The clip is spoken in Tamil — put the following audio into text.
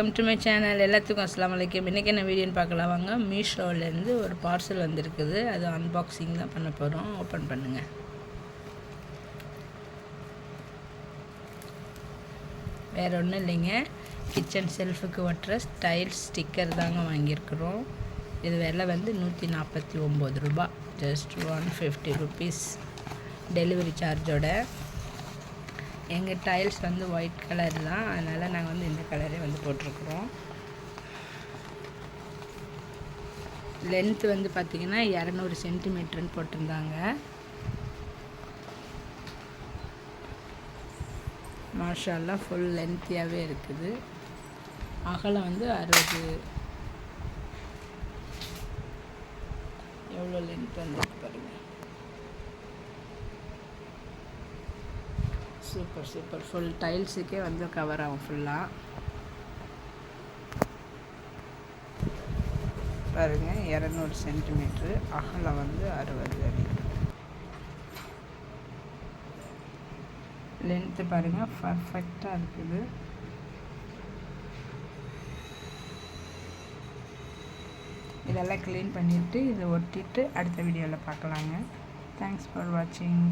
வெல்கம் டு மை சேனல் எல்லாத்துக்கும் அஸ்லாம் வலைக்கம் இன்றைக்கி என்ன வீடியோன்னு பார்க்கலாம். வாங்க. மீஷோலேருந்து ஒரு பார்சல் வந்திருக்குது. அது அன்பாக்சிங் தான் பண்ண போகிறோம் ஓப்பன் பண்ணுங்கள் வேறு ஒன்றும் இல்லைங்க. கிச்சன் செல்ஃபுக்கு ஒட்டுற ஸ்டைல் ஸ்டிக்கர் தாங்க வாங்கியிருக்கிறோம். இது விலை வந்து நூற்றி நாற்பத்தி ஒம்பது ரூபா just one fifty rupees delivery சார்ஜோட எங்கள் டைல்ஸ் வந்து ஒயிட் கலர் தான். அதனால் நாங்கள் வந்து இந்த கலரே வந்து போட்டிருக்குறோம். லென்த் வந்து பார்த்திங்கன்னா இரநூறு சென்டிமீட்டர்னு போட்டிருந்தாங்க. மாஷால்லாம் ஃபுல் லென்த்தியாகவே இருக்குது. அகலம் வந்து அறுபது. எவ்வளோ லென்த் வந்துருக்கு பாருங்கள் சூப்பர் சூப்பர். ஃபுல் டைல்ஸுக்கே வந்து கவர் ஆகும் ஃபுல்லாக பாருங்கள் இரநூறு சென்டிமீட்ரு அகலம் வந்து அறுபது அடி. லென்த்து பாருங்கள் பர்ஃபெக்டாக இருக்குது. இதெல்லாம் க்ளீன் பண்ணிவிட்டு இதை ஒட்டிட்டு அடுத்த வீடியோவில் பார்க்கலாங்க. தேங்க்ஸ் ஃபார் வாட்சிங்